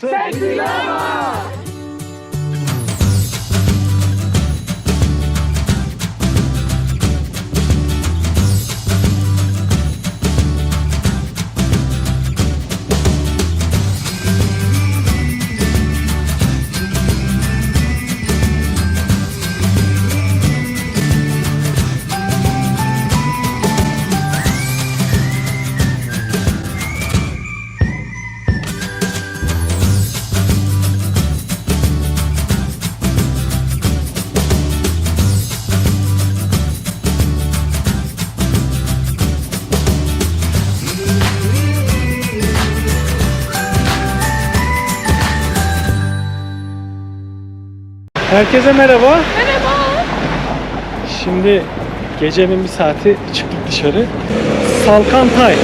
Sexy Llama! Herkese merhaba. Merhaba. Şimdi gecenin bir saati çıktık dışarı. Salkantay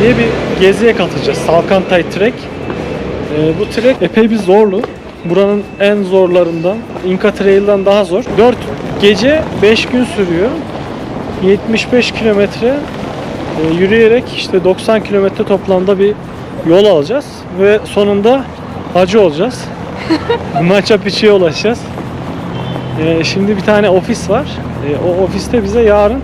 diye bir geziye katılacağız. Salkantay Trek. Ee, bu trek epey bir zorlu. Buranın en zorlarından, Inca Trail'dan daha zor. 4 gece 5 gün sürüyor. 75 kilometre e, yürüyerek işte 90 kilometre toplamda bir yol alacağız ve sonunda hacı olacağız. Maça Picchu'ya ulaşacağız. Ee, şimdi bir tane ofis var. Ee, o ofiste bize yarın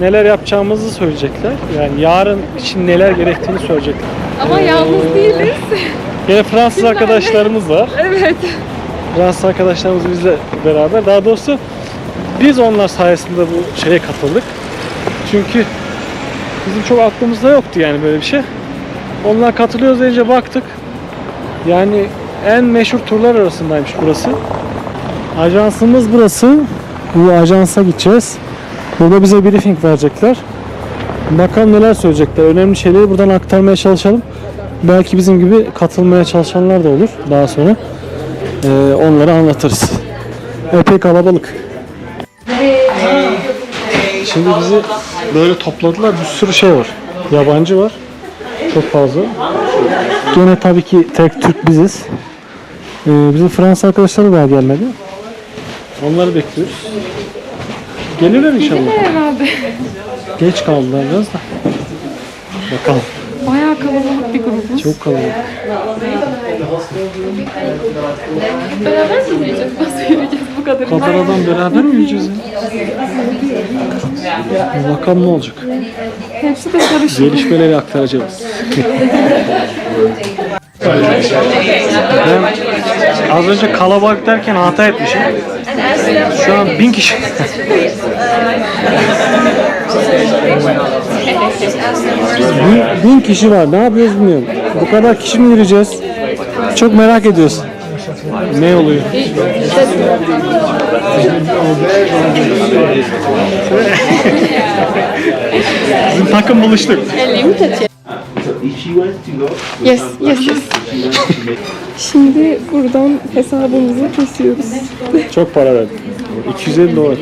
neler yapacağımızı söyleyecekler. Yani yarın için neler gerektiğini söyleyecekler. Ama Ee, yalnız değiliz. Yine Fransız Kimlerle? arkadaşlarımız var. Evet. Fransız arkadaşlarımız bizle beraber. Daha doğrusu biz onlar sayesinde bu şeye katıldık. Çünkü bizim çok aklımızda yoktu yani böyle bir şey. Onlar katılıyoruz deyince baktık. Yani en meşhur turlar arasındaymış burası. Ajansımız burası. Bu ajansa gideceğiz. Burada bize briefing verecekler. Bakalım neler söyleyecekler. Önemli şeyleri buradan aktarmaya çalışalım. Belki bizim gibi katılmaya çalışanlar da olur daha sonra. Ee, onları anlatırız. Epey kalabalık. Şimdi bizi böyle topladılar. Bir sürü şey var. Yabancı var. Çok fazla. Gene tabii ki tek Türk biziz. Ee, bizim Fransız arkadaşları daha gelmedi. Onları bekliyoruz. Gelirler inşallah. Herhalde. Geç kaldılar biraz da. Bakalım. Bayağı kalabalık bir grubuz. Çok kalabalık. Beraber mi yürüyeceğiz? Nasıl yürüyeceğiz bu kadar? Kadar adam beraber mi yürüyeceğiz ya? Bakalım ne olacak. Hepsi de karışık. Gelişmeleri aktaracağız. ben az önce kalabalık derken hata etmişim. Şu an bin kişi. bin, bin kişi var. Ne yapıyoruz bilmiyorum. Bu kadar kişi mi yürüyeceğiz? Çok merak ediyoruz. Ne oluyor? Bizim takım buluştuk. Yes, yes, yes. Şimdi buradan hesabımızı kesiyoruz. Çok para verdik. 250 dolar.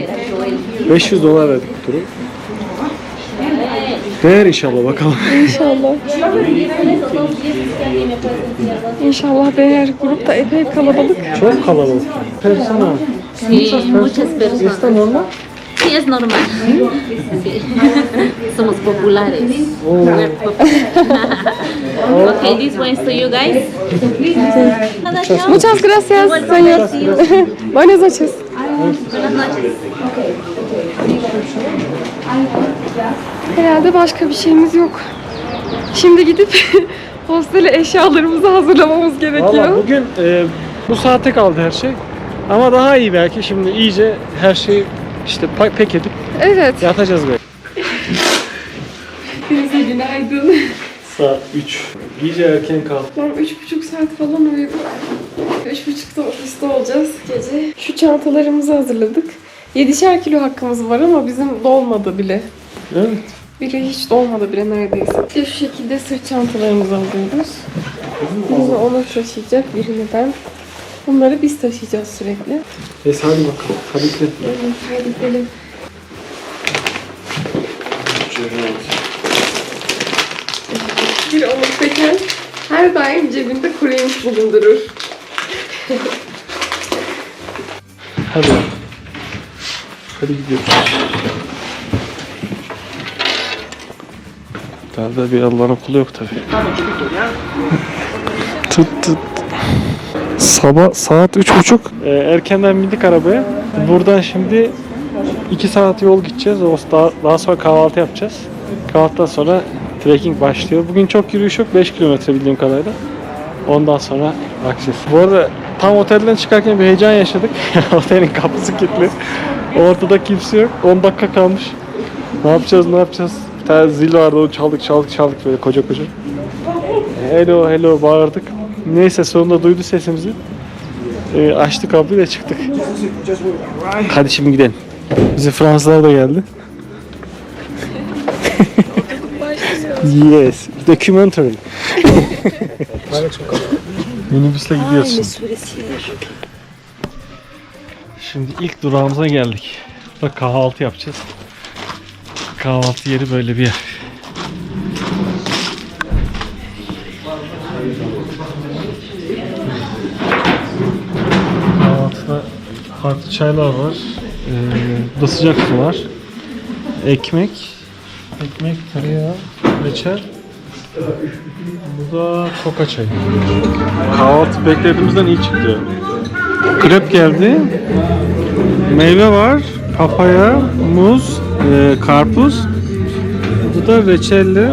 500 dolar verdik turu. Değer inşallah bakalım. İnşallah. İnşallah değer. Grup da epey kalabalık. Çok kalabalık. Persona. Muchas personas. Está normal? Sí, es normal. Sí. Somos populares. okay, this one is to you guys. Muchas gracias, señor. Buenas noches. Buenas noches. Herhalde başka bir şeyimiz yok. Şimdi gidip hostele eşyalarımızı hazırlamamız Valla gerekiyor. bugün e, bu saate kaldı her şey. Ama daha iyi belki. Şimdi iyice her şeyi işte pek edip Evet. yatacağız belki. Hepinize günaydın. Saat 3. İyice erken. Ben üç buçuk saat falan uyudum. Üç buçukta ofiste olacağız gece. Şu çantalarımızı hazırladık. Yedişer kilo hakkımız var ama bizim dolmadı bile. Evet. Biri hiç dolmadı bile neredeyse. İşte şu şekilde sırt çantalarımızı alıyoruz. Birini onu taşıyacak, birini ben. Bunları biz taşıyacağız sürekli. Neyse hadi bakalım. Hadi gidelim. Gelin, hadi gidelim. Bir Onur Peker her daim cebinde kuru yemiş bulundurur. Hadi. Hadi gidiyoruz. Daha da bir Allah'ın okulu yok tabi. tut tut. Sabah saat üç buçuk. Ee, erkenden bindik arabaya. Buradan şimdi 2 saat yol gideceğiz. O daha, daha sonra kahvaltı yapacağız. Kahvaltıdan sonra trekking başlıyor. Bugün çok yürüyüş yok. 5 kilometre bildiğim kadarıyla. Ondan sonra bakacağız. Bu arada tam otelden çıkarken bir heyecan yaşadık. Otelin kapısı kilitli. Ortada kimse yok. 10 dakika kalmış. Ne yapacağız ne yapacağız? Bir tane zil vardı onu çaldık çaldık çaldık böyle koca koca. Hello hello bağırdık. Neyse sonunda duydu sesimizi. Ee, açtık kapıyı ve çıktık. Hadi şimdi gidelim. Bize Fransızlar da geldi. yes, documentary. Minibüsle gidiyoruz şimdi. Şimdi ilk durağımıza geldik. Burada kahvaltı yapacağız. Kahvaltı yeri böyle bir yer. Farklı çaylar var. Ee, burada sıcak su var. Ekmek. Ekmek, tereyağı, reçel. Bu da koka çayı. Kahvaltı beklediğimizden iyi çıktı. Krep geldi. Meyve var. Papaya, muz, e, karpuz. Bu da reçelli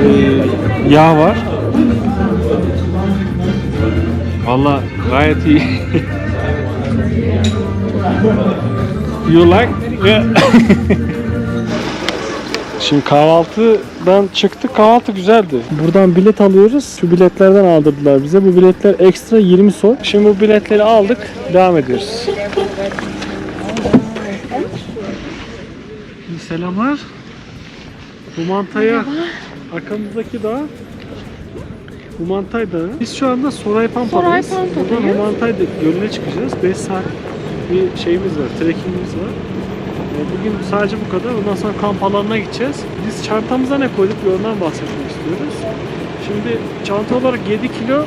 e, yağ var. Valla gayet iyi. you like? Yeah. Şimdi kahvaltıdan çıktık. Kahvaltı güzeldi. Buradan bilet alıyoruz. Şu biletlerden aldırdılar bize. Bu biletler ekstra 20 sol. Şimdi bu biletleri aldık. Devam ediyoruz. Selamlar. Bu mantaya arkamızdaki dağ Humantay Dağı. Biz şu anda Soray Pampa'dayız. Soray Pampa'dayız. Buradan Humantay Gölü'ne çıkacağız. 5 saat bir şeyimiz var, trekkingimiz var. Ee, Bugün sadece bu kadar. Ondan sonra kamp alanına gideceğiz. Biz çantamıza ne koyduk bir ondan bahsetmek istiyoruz. Şimdi çanta olarak 7 kilo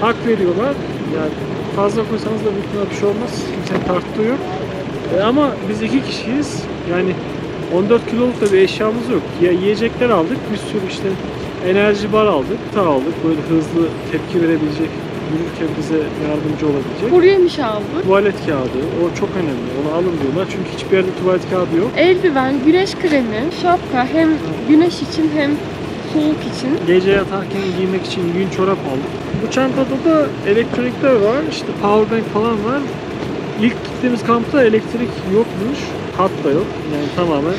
hak veriyorlar. Yani fazla koysanız da büyük bir şey olmaz. Kimsenin tarttığı yok. E, ama biz iki kişiyiz. Yani 14 kiloluk da bir eşyamız yok. Ya yiyecekler aldık. Bir sürü işte enerji bar aldık. Ta aldık. Böyle hızlı tepki verebilecek, yürürken bize yardımcı olabilecek. Kuru yemiş aldık. Tuvalet kağıdı. O çok önemli. Onu alın diyorlar. Çünkü hiçbir yerde tuvalet kağıdı yok. Eldiven, güneş kremi, şapka hem güneş için hem soğuk için. Gece yatarken giymek için yün çorap aldık. Bu çantada da elektrikler var. İşte powerbank falan var. İlk gittiğimiz kampta elektrik yokmuş. Hat da yok. Yani tamamen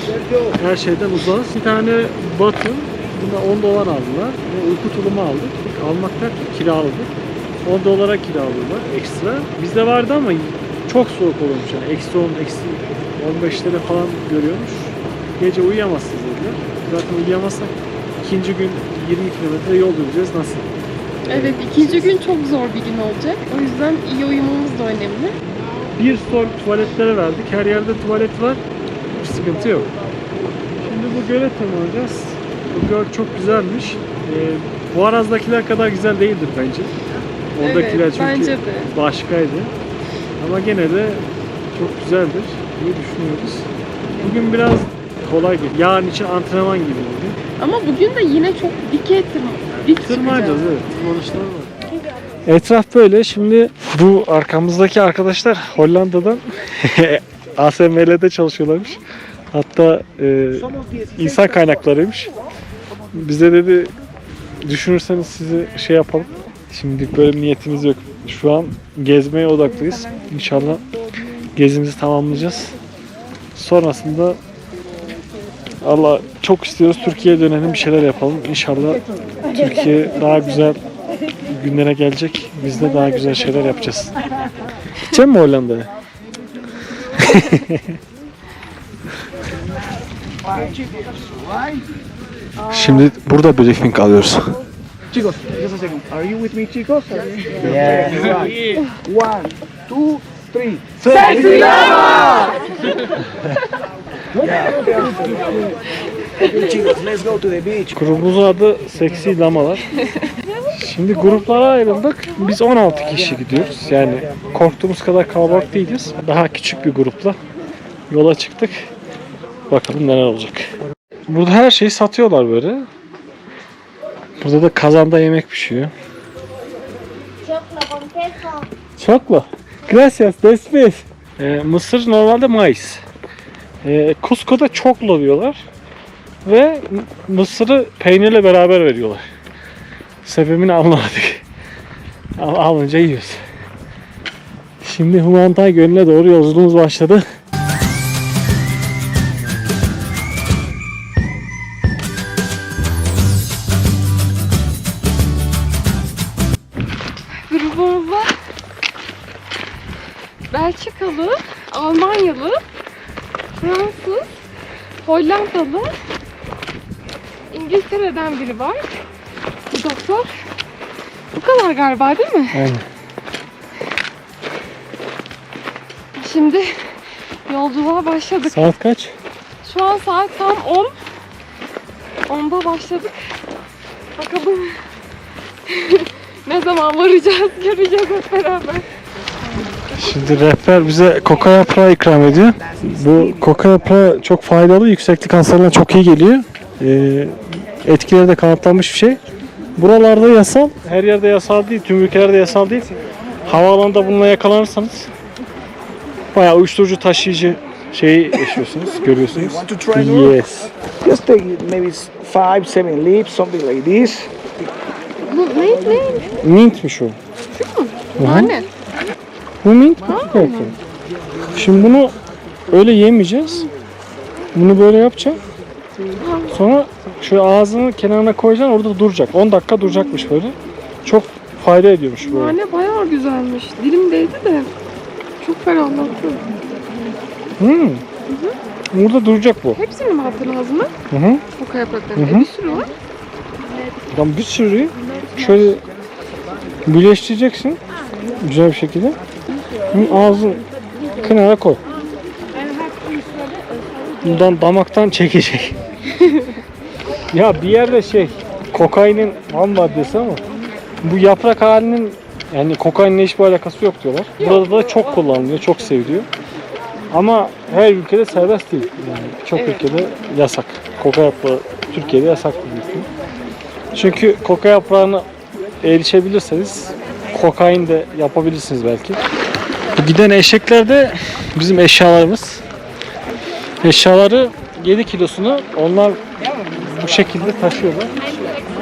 her şeyden uzağız. Bir tane batın. Buna 10 dolar aldılar. Ve uyku tulumu aldık. Almak derken kiraladık. 10 dolara kiralıyorlar ekstra. Bizde vardı ama çok soğuk oluyormuş yani. Eksi 10, eksi 15'lere falan görüyormuş. Gece uyuyamazsınız dediler. Zaten uyuyamazsak ikinci gün 20 kilometre yol yürüyeceğiz. Nasıl? Evet ikinci gün çok zor bir gün olacak. O yüzden iyi uyumamız da önemli. Bir store tuvaletlere verdik. Her yerde tuvalet var. Bir sıkıntı yok. Şimdi bu göle tırmanacağız. Bu göl çok güzelmiş. Ee, bu arazdakiler kadar güzel değildir bence. Oradakiler evet, çünkü bence de. başkaydı. Ama gene de çok güzeldir diye düşünüyoruz. Bugün biraz kolay gibi. Yarın için antrenman gibi oldu. Ama bugün de yine çok dike tırma, dik Tırmanacağız evet. Tırmanışlar var. Etraf böyle. Şimdi bu arkamızdaki arkadaşlar Hollanda'dan ASML'de çalışıyorlarmış. Hatta e, insan kaynaklarıymış. Bize dedi düşünürseniz sizi şey yapalım. Şimdi böyle bir niyetimiz yok. Şu an gezmeye odaklıyız. İnşallah gezimizi tamamlayacağız. Sonrasında Allah çok istiyoruz Türkiye'ye dönelim bir şeyler yapalım. İnşallah Türkiye daha güzel günlere gelecek. Biz de daha güzel şeyler yapacağız. Gidecek mi Hollanda'ya? Şimdi burada briefing alıyoruz. Chicos, just a second. Are you with me, chicos? Yeah. Right. One, two, three. okay, chicos, let's go to the beach. Grubumuzun adı Seksi Lamalar. Şimdi gruplara ayrıldık. Biz 16 kişi gidiyoruz. Yani korktuğumuz kadar kalabalık değiliz. Daha küçük bir grupla yola çıktık. Bakalım neler olacak. Burada her şeyi satıyorlar böyle. Burada da kazanda yemek pişiyor. queso. Çoklu. Gracias, despes. Ee, mısır normalde mayıs. Ee, Cusco'da çoklu diyorlar. Ve mısırı peynirle beraber veriyorlar. Sebebini anlamadık. Ama alınca yiyoruz. Şimdi Humantay Gölü'ne doğru yolculuğumuz başladı. Almanyalı, Fransız, Hollandalı, İngiltere'den biri var. Bu doktor. Bu kadar galiba değil mi? Aynen. Şimdi yolculuğa başladık. Saat kaç? Şu an saat tam 10. 10'da başladık. Bakalım ne zaman varacağız göreceğiz hep beraber. Şimdi rehber bize koka yaprağı ikram ediyor. Bu koka yaprağı çok faydalı, yükseklik kanserine çok iyi geliyor. Ee, etkileri de kanıtlanmış bir şey. Buralarda yasal, her yerde yasal değil, tüm ülkelerde yasal değil. Havaalanında bununla yakalanırsanız bayağı uyuşturucu taşıyıcı şeyi yaşıyorsunuz, görüyorsunuz. Yes. Just take maybe five, seven leaves, something like this. Bu ne ne? Mintmiş o. Anne. Bu mint. Şimdi bunu öyle yemeyeceğiz. Bunu böyle yapacağım. Sonra şu ağzını kenarına koyacaksın orada duracak. 10 dakika duracakmış böyle. Çok fayda ediyormuş böyle. Nane bayağı güzelmiş. Dilimdeydi de çok ferahlattı. Hmm. Burada duracak bu. Hepsini mi attın ağzına? Hı hı. Koka yapraklarını. Hı hı. E, bir sürü var. Tam bir sürü şöyle birleştireceksin. Güzel bir şekilde. Hı, Ağzını kenara koy. Bundan damaktan çekecek. ya bir yerde şey kokainin ham maddesi ama bu yaprak halinin yani kokainle hiçbir alakası yok diyorlar. Burada da çok kullanılıyor, çok seviliyor. Ama her ülkede serbest değil. Yani çok Evet. ülkede yasak. Koka yaprağı Türkiye'de yasak biliyorsun. Çünkü koka yaprağını erişebilirseniz kokain de yapabilirsiniz belki. Bu giden eşekler de bizim eşyalarımız. Eşyaları 7 kilosunu onlar bu şekilde taşıyorlar.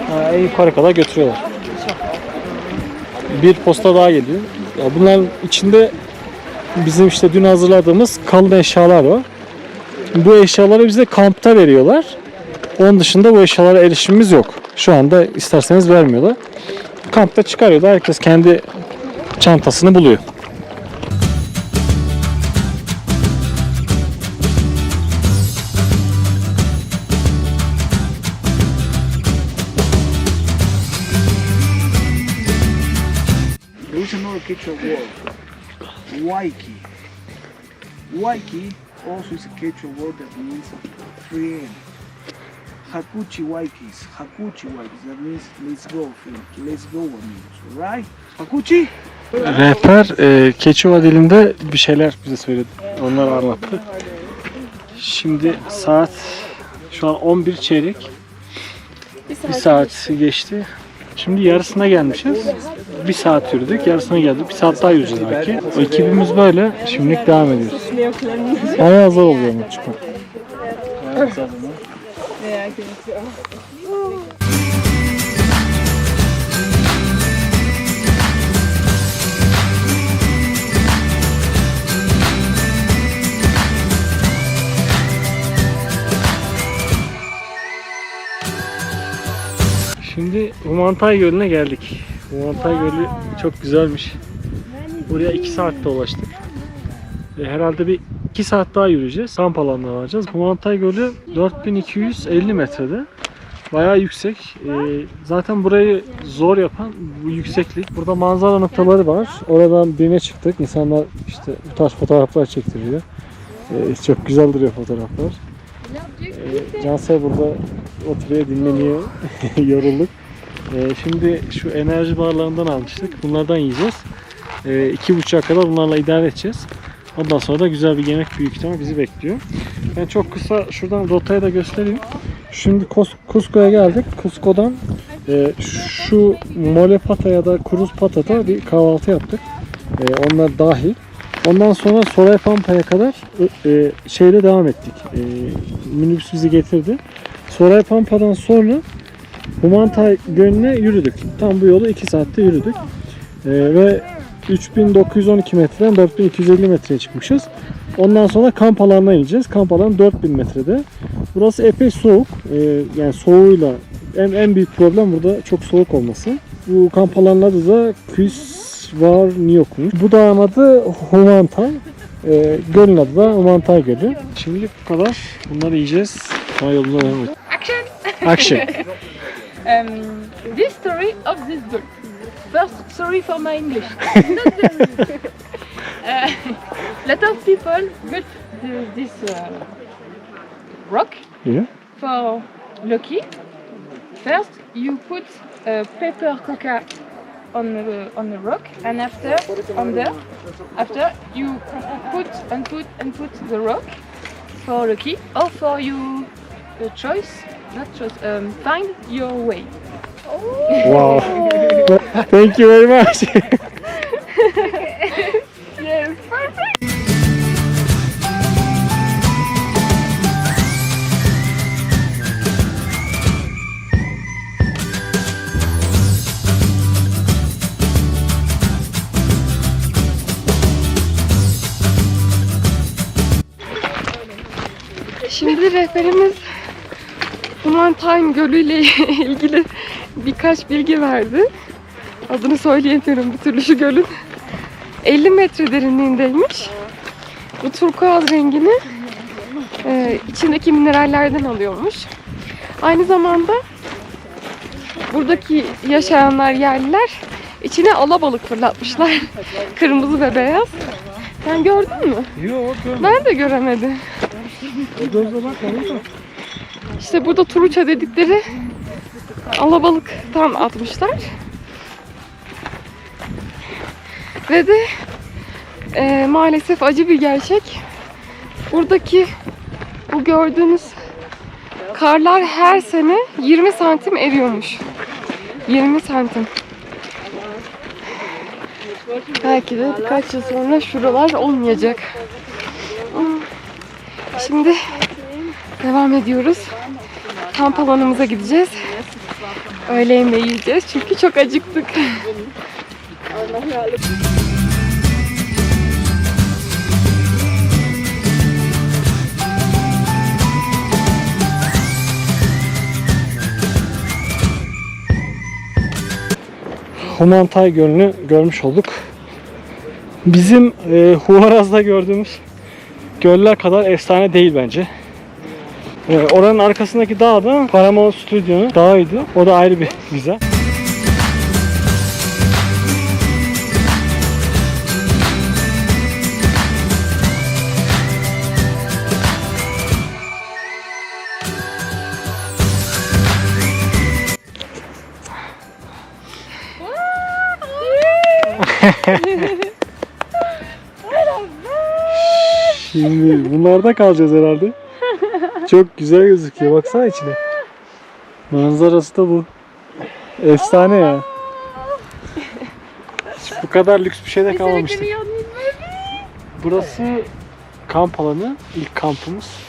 Ha, en yukarı kadar götürüyorlar. Bir posta daha geliyor. Ya bunların içinde bizim işte dün hazırladığımız kalın eşyalar var. Bu eşyaları bize kampta veriyorlar. Onun dışında bu eşyalara erişimimiz yok. Şu anda isterseniz vermiyorlar. Kampta çıkarıyorlar. Herkes kendi çantasını buluyor. Waiki. Waiki also is a Quechua word that means friend. Hakuchi Waikis, Hakuchi Waikis, that means let's go, friend, let's go amigos, right? Hakuchi? Rehber e, Keçiova dilinde bir şeyler bize söyledi. Onları anlattı. Şimdi saat şu an 11 çeyrek. Bir saat geçti. Şimdi yarısına gelmişiz. Bir saat yürüdük, yarısına geldik. Bir saat daha yürüyeceğiz belki. O ekibimiz böyle. Şimdilik devam ediyoruz. Bayağı zor oluyor ama çıkmak. Şimdi Humantay Gölü'ne geldik. Humantay Gölü çok güzelmiş. Buraya 2 saatte ulaştık. E, herhalde bir 2 saat daha yürüyeceğiz. Kamp alanına varacağız. Humantay Gölü 4250 metrede. Bayağı yüksek. E, zaten burayı zor yapan bu yükseklik. Burada manzara noktaları var. Oradan birine çıktık. İnsanlar işte bu tarz fotoğraflar çektiriyor. E, çok güzel duruyor fotoğraflar. Cansel burada oturuyor, dinleniyor. Yorulduk. E, şimdi şu enerji barlarından almıştık. Bunlardan yiyeceğiz. E, iki buçuğa kadar bunlarla idare edeceğiz. Ondan sonra da güzel bir yemek büyük ihtimal bizi bekliyor. Ben çok kısa şuradan rotayı da göstereyim. Şimdi Kos- Cusco'ya geldik. Cusco'dan Ee, şu mole pata ya da kruz patada bir kahvaltı yaptık. Ee, onlar dahil. Ondan sonra Soray Pampa'ya kadar e, şeyle devam ettik. E, minibüs bizi getirdi. Soray Pampa'dan sonra Humantay Gölü'ne yürüdük. Tam bu yolu 2 saatte yürüdük. E, ve 3912 metreden 4250 metreye çıkmışız. Ondan sonra kamp alanına ineceğiz. Kamp alanı 4000 metrede. Burası epey soğuk. E, yani soğuğuyla en, en büyük problem burada çok soğuk olması. Bu kamp alanının adı da Küsvar Niyok'muş. Bu dağın adı Humantay. E, gölün adı da Humantay Gölü. Şimdilik bu kadar. Bunları yiyeceğiz. Sonra yoluna devam. Action! Action. Um, this story of this bird. First, sorry for my English. Very uh, lot of people got the, this uh, rock Yeah. for Loki. First, you put a paper coca on the on the rock, and after on there, after you put and put and put the rock for Loki, or for you the choice, not choice, um, find your way. Wow. Thank you very much. Yes, perfect. Şimdi rehberimiz Human Time Gölü ile ilgili birkaç bilgi verdi. Adını söyleyemiyorum bir türlü şu gölün. 50 metre derinliğindeymiş. Bu turkuaz rengini e, içindeki minerallerden alıyormuş. Aynı zamanda buradaki yaşayanlar yerliler içine alabalık fırlatmışlar. Kırmızı ve beyaz. Sen gördün mü? Yok, Ben de göremedim. gözle bakmadım İşte burada turuça dedikleri alabalıktan atmışlar. Ve de e, maalesef acı bir gerçek. Buradaki bu gördüğünüz karlar her sene 20 santim eriyormuş. 20 santim. Belki de birkaç yıl sonra şuralar olmayacak. Şimdi Devam ediyoruz. Kamp alanımıza gideceğiz. Öğle yemeği yiyeceğiz çünkü çok acıktık. Humantay Gölü'nü görmüş olduk. Bizim e, Huaraz'da gördüğümüz göller kadar efsane değil bence. E, oranın arkasındaki dağ da Paramount Studio'nun dağıydı. O da ayrı bir güzel. Şimdi bunlarda kalacağız herhalde. Çok güzel gözüküyor. Baksana içine. Manzarası da bu. Efsane ya. Hiç bu kadar lüks bir şeyde kalmamıştık. Burası kamp alanı. ilk kampımız.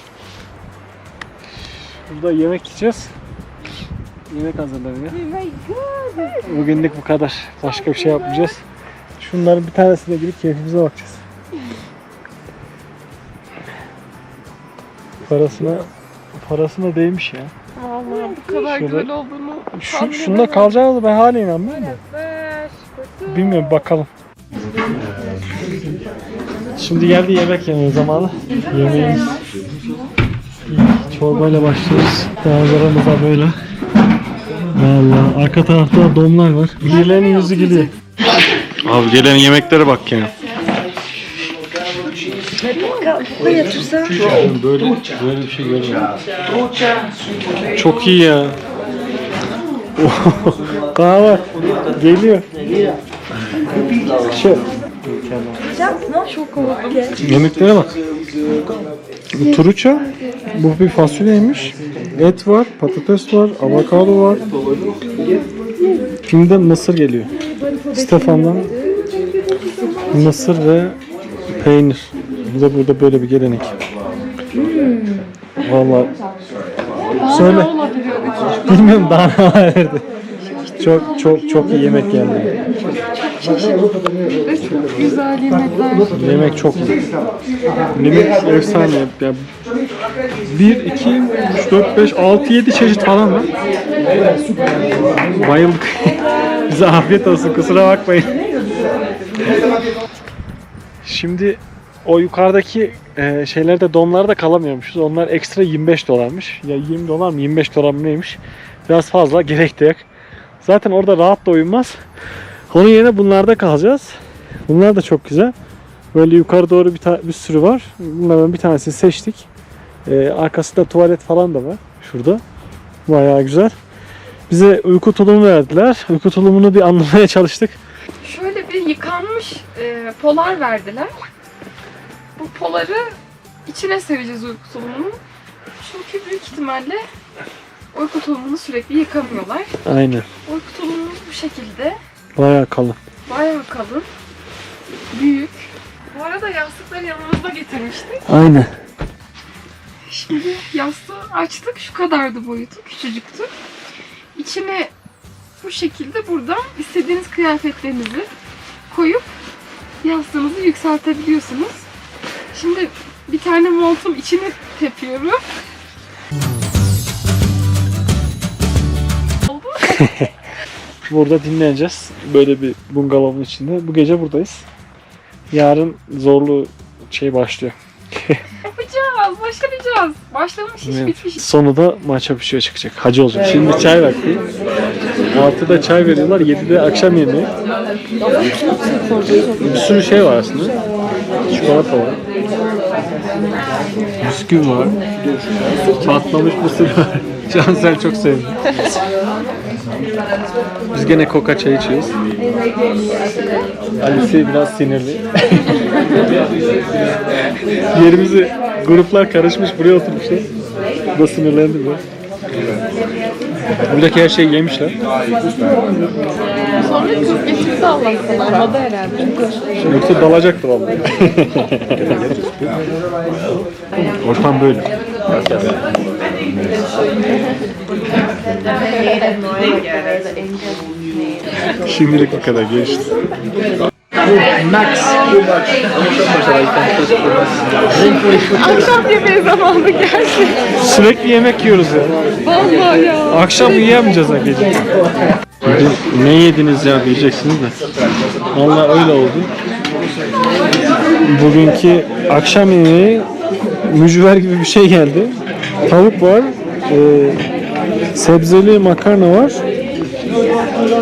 Burada yemek yiyeceğiz. Yemek hazırlanıyor. Bugünlük bu kadar. Başka bir şey yapmayacağız. Şunların bir tanesine girip keyfimize bakacağız. Parasına parasına değmiş ya. Vallahi bu kadar Şurada- güzel olduğunu Şu, tahmin şunda edemedim. kalacağını ben hala inanmıyorum da. Bilmiyorum bakalım. Şimdi geldi yemek yeme zamanı. Yemeğimiz İlk çorbayla başlıyoruz. Manzaramız da böyle. Vallahi arka tarafta domlar var. Birilerinin yüzü gülüyor. Abi gelen yemeklere bak ya. Böyle böyle bir şey görmedim. Çok iyi ya. Var. Geliyor. Şu. Yemeklere bak. Turuça. Bu bir fasulyeymiş. Et var, patates var, avokado var. Şimdi mısır geliyor. Stefan'dan mısır ve peynir. Da burada böyle bir gelenek. Vallahi söyle. Bilmiyorum daha ne verdi. Çok çok çok iyi yemek geldi. Güzel yemekler. Yemek çok iyi. Yemek efsane. Ya, 1, 2, 3, 4, 5, 6, 7 çeşit falan var. Bayıldık. Bize afiyet olsun kusura bakmayın. Şimdi o yukarıdaki e, şeylerde domlarda kalamıyormuşuz. Onlar ekstra 25 dolarmış. Ya 20 dolar mı 25 dolar mı neymiş? Biraz fazla gerek de yok. Zaten orada rahat da uyumaz. Onun yerine bunlarda kalacağız. Bunlar da çok güzel. Böyle yukarı doğru bir, bir sürü var. Bunlardan bir tanesini seçtik. Ee, arkasında tuvalet falan da var. Şurada. Bayağı güzel. Bize uyku tulumu verdiler. Uyku tulumunu bir anlamaya çalıştık. Şöyle bir yıkanmış e, polar verdiler. Bu poları içine sereceğiz uyku tulumunun. Çünkü büyük ihtimalle uyku tulumunu sürekli yıkamıyorlar. Aynen. Uyku tulumumuz bu şekilde. Bayağı kalın. Bayağı kalın. Büyük. Bu arada yastıkları yanımızda getirmiştik. Aynen. Şimdi yastığı açtık. Şu kadardı boyutu. Küçücüktü. İçine bu şekilde buradan istediğiniz kıyafetlerinizi koyup yastığınızı yükseltebiliyorsunuz. Şimdi bir tane montum içine tepiyorum. Oldu. Burada dinleneceğiz. Böyle bir bungalovun içinde. Bu gece buradayız. Yarın zorlu şey başlıyor. Yapacağız. Başaracağız. Başlamış iş Evet. bitmiş. Sonu da maça pişiyor çıkacak. Hacı olacak. Şimdi çay vakti. 6'da çay veriyorlar. 7'de akşam yemeği. Bir sürü şey var aslında. Çikolata var. Bisküvi var. Patlamış mısır var. Cansel çok sevdi. Biz gene koka çay içiyoruz. Alice biraz sinirli. Yerimizi gruplar karışmış buraya oturmuşlar. Bu da sinirlendi biraz. Buradaki her şeyi yemişler. Sonra kız geçimizi anlattılar. O da herhalde. Yoksa dalacaktı vallahi. Ortam böyle. Şimdilik bu kadar geçti. Akşam yemeği zamanı geldi. Sürekli yemek yiyoruz ya. Vallahi ya. Akşam uyuyamayacağız ha gece. Ne yediniz ya diyeceksiniz de. Vallahi öyle oldu. Bugünkü akşam yemeği mücver gibi bir şey geldi. Tavuk var. e, sebzeli makarna var.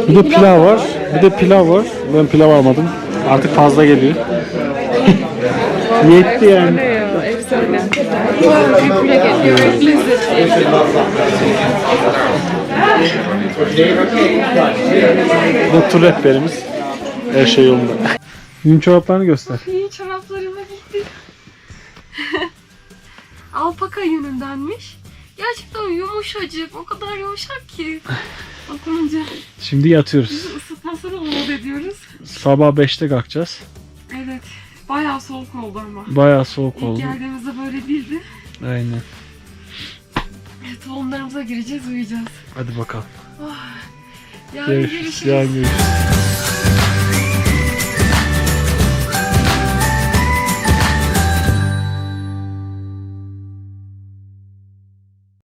Bir de pilav var. Bir de pilav var. Ben pilav almadım. Artık fazla geliyor. Yetti yani. Ne ya efsane. Çok. Tur rehberimiz. Her şey yolunda. Yün çoraplarını göster. İyi çoraplarımı giydim. Alpaka yünündenmiş. Gerçekten yumuşacık. O kadar yumuşak ki. Dokununca Şimdi yatıyoruz. ısıtmasını umut ediyoruz. Sabah 5'te kalkacağız. Evet. Bayağı soğuk oldu ama. Bayağı soğuk İlk oldu. geldiğimizde böyle değildi. Aynen. Tohumlarımıza gireceğiz, uyuyacağız. Hadi bakalım. Yarın Görüşürüz. görüşürüz. Yarın görüşürüz.